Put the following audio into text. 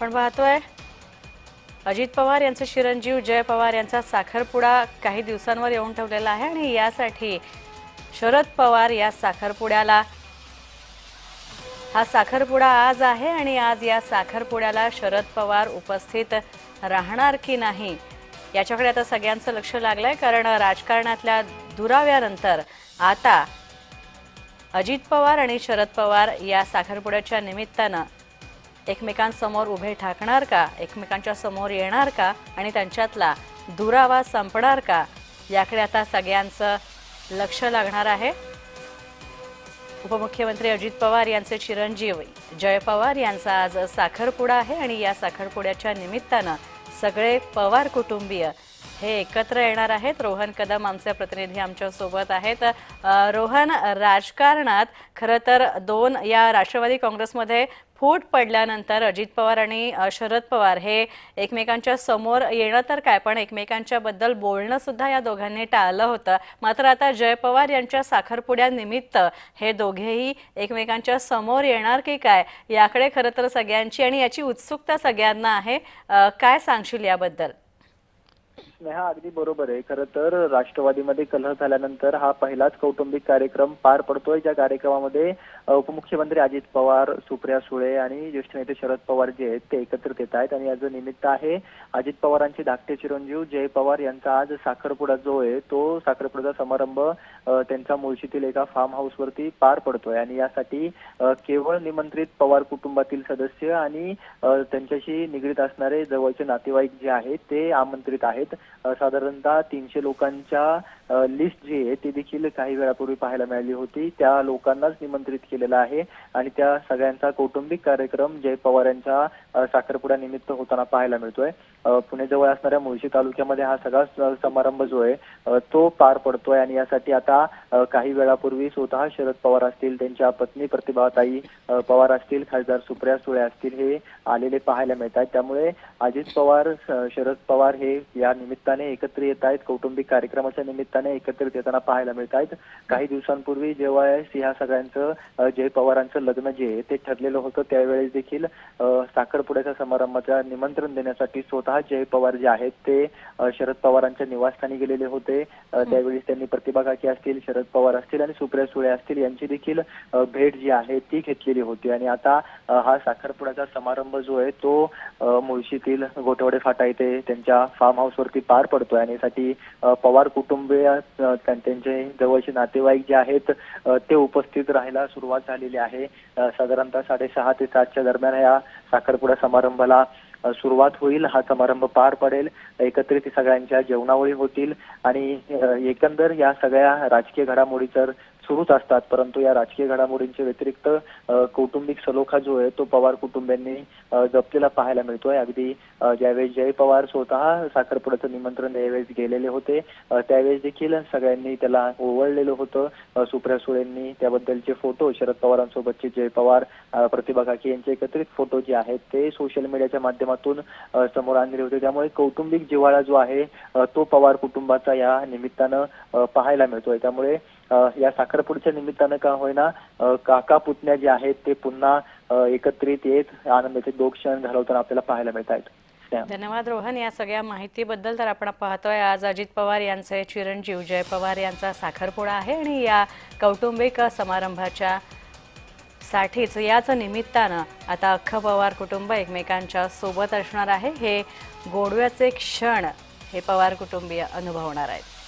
आपण पाहतोय. अजित पवार यांचे चिरंजीव जय पवार यांचा साखरपुडा काही दिवसांवर येऊन ठेवलेला आहे आणि यासाठी शरद पवार या साखरपुड्याला. हा साखरपुडा आज आहे आणि आज या साखरपुड्याला शरद पवार उपस्थित राहणार की नाही? याच्याकडे आता सगळ्यांचं लक्ष लागलंय कारण राजकारणातल्या दुराव्यानंतर आता अजित पवार आणि शरद पवार या साखरपुड्याच्या निमित्तानं एकमेकांसमोर उभे ठाकणार का? एकमेकांच्या समोर येणार का? आणि त्यांच्यातला दुरावा संपणार का? याकडे आता सगळ्यांचं लक्ष लागणार आहे. उपमुख्यमंत्री अजित पवार यांचे चिरंजीव जय पवार यांचा आज साखरपुडा आहे आणि या साखरपुड्याच्या निमित्तानं सगळे पवार कुटुंबीय हे एकत्र येणार आहेत. रोहन कदम आमचे प्रतिनिधी आमच्यासोबत आहेत. रोहन राजकारणात खरं तर दोन या राष्ट्रवादी काँग्रेसमध्ये फूट पडल्यानंतर अजित पवार आणि शरद पवार हे एकमेकांच्या समोर येणं तर काय पण एकमेकांच्या बद्दल बोलणं सुद्धा या दोघांनी टाळलं होतं. मात्र आता जय पवार यांच्या साखरपुड्यानिमित्त हे दोघेही एकमेकांच्या समोर येणार की काय याकडे खरं तर सगळ्यांची आणि याची उत्सुकता सगळ्यांना आहे. काय सांगशील याबद्दल? स्नेहा अगदी बरोबर आहे. खरं तर राष्ट्रवादीमध्ये कलह झाल्यानंतर हा पहिलाच कौटुंबिक कार्यक्रम पार पडतोय. ज्या कार्यक्रमामध्ये उपमुख्यमंत्री अजित पवार सुप्रिया सुळे आणि ज्येष्ठ नेते शरद पवार जे आहेत ते एकत्रित येत आहेत. आणि याचं निमित्त आहे अजित पवारांचे धाकटे चिरंजीव जय पवार यांचा आज साखरपुडा जो आहे तो साखरपुड्याचा समारंभ त्यांच्या मुळशीतील एका फार्म हाऊसवरती पार पडतोय. आणि यासाठी केवळ निमंत्रित पवार कुटुंबातील सदस्य आणि त्यांच्याशी निगडीत असणारे जवळचे नातेवाईक जे आहेत ते आमंत्रित आहेत. साधारणतः तीनशे लोकांच्या लिस्ट जी आहे ती देखील काही वेळापूर्वी पाहायला मिळाली होती. त्या लोकांनाच निमंत्रित केलेलं आहे आणि त्या सगळ्यांचा कौटुंबिक कार्यक्रम जय पवार यांच्या साखरपुड्या निमित्त होताना पाहायला मिळतोय. अ, पुणेजवळ असणाऱ्या मुळशी तालुक्यामध्ये हा सगळा समारंभ जो आहे तो पार पडतोय आणि यासाठी आता काही वेळापूर्वी स्वतः शरद पवार असतील त्यांच्या पत्नी प्रतिभाताई पवार असतील खासदार सुप्रिया सुळे असतील हे आलेले पाहायला मिळत आहेत त्यामुळे अजित पवार शरद पवार हे या निमित्त निमित्ताने एकत्र येत आहेत कौटुंबिक कार्यक्रमाच्या निमित्ताने एकत्रित येताना पाहायला मिळत आहेत. काही दिवसांपूर्वी जेव्हा या सगळ्यांचं जय पवारांचं लग्न जे आहे ते ठरलेलं होतं त्यावेळेस देखील साखरपुड्याच्या समारंभाचं निमंत्रण देण्यासाठी स्वतः जय पवार जे आहेत ते शरद पवारांच्या निवासस्थानी गेलेले होते. अ, त्यावेळेस त्यांनी प्रतिभा काकी असतील शरद पवार असतील आणि सुप्रिया सुळे असतील यांची देखील भेट जी आहे ती घेतलेली होती. आणि आता हा साखरपुड्याचा समारंभ जो आहे तो मुळशीतील गोठवडे फाटा येथे त्यांच्या फार्म हाऊसवरती पार पडतोय आणि यासाठी पवार कुटुंबीय त्यांचे जवळचे नातेवाईक जे आहेत ते उपस्थित राहायला सुरुवात झालेली आहे. साधारणतः साडेसहा ते सातच्या दरम्यान या साखरपुडा समारंभाला सुरुवात होईल. हा समारंभ पार पडेल. एकत्रित सगळ्यांच्या जेवणावळी होतील. आणि एकंदर या सगळ्या राजकीय घडामोडी तर सुरूच असतात. परंतु या राजकीय घडामोडींच्या व्यतिरिक्त कौटुंबिक सलोखा जो आहे तो पवार कुटुंबियांनी जपलेला पाहायला मिळतोय. अगदी ज्यावेळेस जय पवार स्वतः साखरपुड्याचं निमंत्रण यावेळेस गेलेले होते त्यावेळेस देखील सगळ्यांनी त्याला ओवळलेलं होतं. सुप्रिया सुळेंनी त्याबद्दलचे फोटो शरद पवारांसोबतचे जय पवार प्रतिभा काकी यांचे एकत्रित फोटो जे आहेत ते सोशल मीडियाच्या माध्यमातून समोर आणले होते. त्यामुळे कौटुंबिक जिव्हाळा जो आहे तो पवार कुटुंबाचा या निमित्तानं पाहायला मिळतोय. त्यामुळे या साखरपुडच्या निमित्तानं का होईना काका पुतण्या जे आहेत ते पुन्हा एकत्रित येत आनंदाचे दोन क्षण घालवताना आपल्याला पाहायला मिळत आहेत धन्यवाद रोहन. या सगळ्या माहितीबद्दल तर आपण पाहतोय आज अजित पवार यांचे चिरंजीव जय पवार यांचा साखरपुडा आहे आणि या कौटुंबिक समारंभाच्या साठीच याच निमित्तानं आता अख्खं पवार कुटुंब एकमेकांच्या सोबत असणार आहे. हे गोडव्याचे क्षण हे पवार कुटुंबीय अनुभवणार आहेत.